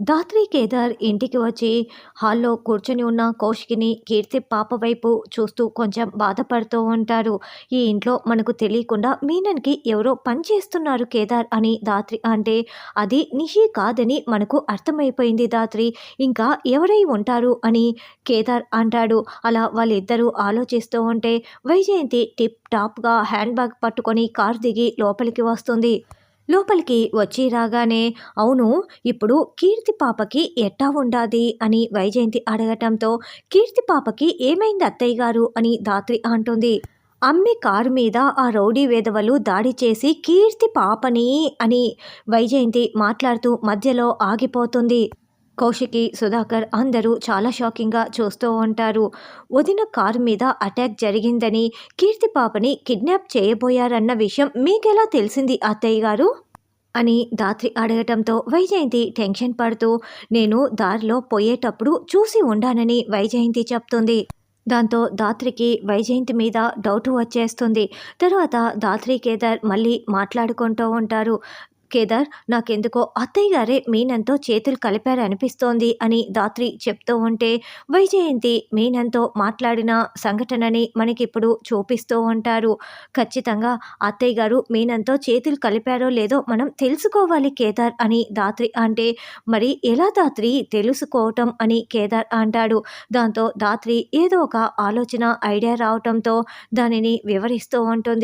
ధాత్రి కేదార్ ఇంటికి వచ్చి హాల్లో కూర్చొని ఉన్న కౌశికిని కీర్తి పాప వైపు చూస్తూ కొంచెం బాధపడుతూ ఉంటారు. ఈ ఇంట్లో మనకు తెలియకుండా మీనన్కి ఎవరో పని చేస్తున్నారు కేదార్ అని ధాత్రి అంటే అది నిషి కాదని మనకు అర్థమైపోయింది ధాత్రి ఇంకా ఎవరై ఉంటారు అని కేదార్ అంటాడు. అలా వాళ్ళిద్దరూ ఆలోచిస్తూ ఉంటే వైజయంతి టిప్ టాప్గా హ్యాండ్ బ్యాగ్ పట్టుకొని కార్ దిగి లోపలికి వస్తుంది. లోపలికి వచ్చి రాగానే అవును ఇప్పుడు కీర్తి పాపకి ఎట్టా ఉండాది? అని వైజయంతి అడగటంతో కీర్తి పాపకి ఏమైంది అత్తయ్య గారు? అని ధాత్రి అంటుంది అమ్మి కారు మీద ఆ రౌడీ వేదవలు దాడి చేసి కీర్తి పాపని అని వైజయంతి మాట్లాడుతూ మధ్యలో ఆగిపోతుంది. కౌశికి సుధాకర్ అందరూ చాలా షాకింగ్గా చూస్తూ ఉంటారు. వదిన కారు మీద అటాక్ జరిగిందని కీర్తి పాపని కిడ్నాప్ చేయబోయారన్న విషయం మీకెలా తెలిసింది అత్తయ్య గారు? అని దాత్రి అడగటంతో వైజయంతి టెన్షన్ పడుతూ నేను దారిలో పోయేటప్పుడు చూసి ఉండానని వైజయంతి చెప్తుంది. దాంతో దాత్రికి వైజయంతి మీద డౌట్ వచ్చేస్తుంది. తర్వాత దాత్రి కేదార్ మళ్ళీ మాట్లాడుకుంటూ ఉంటారు. కేదార్ నాకెందుకో అత్తయ్య గారే మీనంతో చేతులు కలిపారనిపిస్తోంది అని దాత్రి చెప్తూ ఉంటే వైజయంతి మీనంతో మాట్లాడిన సంఘటనని మనకిప్పుడు చూపిస్తూ ఉంటారు. ఖచ్చితంగా అత్తయ్య గారు మీనంతో చేతులు కలిపారో లేదో మనం తెలుసుకోవాలి కేదార్ అని దాత్రి అంటే మరి ఎలా దాత్రి తెలుసుకోవటం అని కేదార్ అంటాడు. దాంతో దాత్రి ఏదో ఒక ఆలోచన ఐడియా రావటంతో దానిని వివరిస్తూ ఉంటుంది.